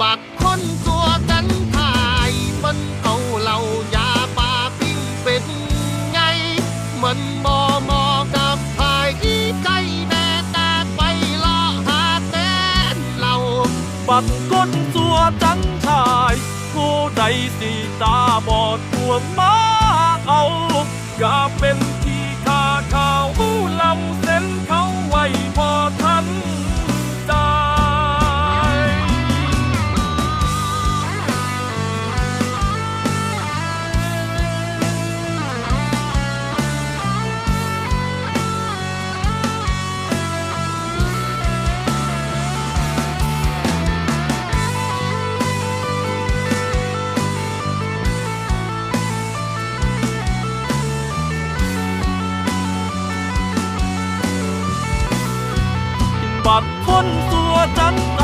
บักคนตัวกันทายมันเอาเหล่ายาปลาปิ้งเป็นไง มันบอมอกับพายที่ใจแม่แต่ไปเลาะหาแต่เหล่าบักก้นสัวจังชายผู้ใดสีตาบอดตัวมาเอาก็เป็น ปัดคนตัวจัง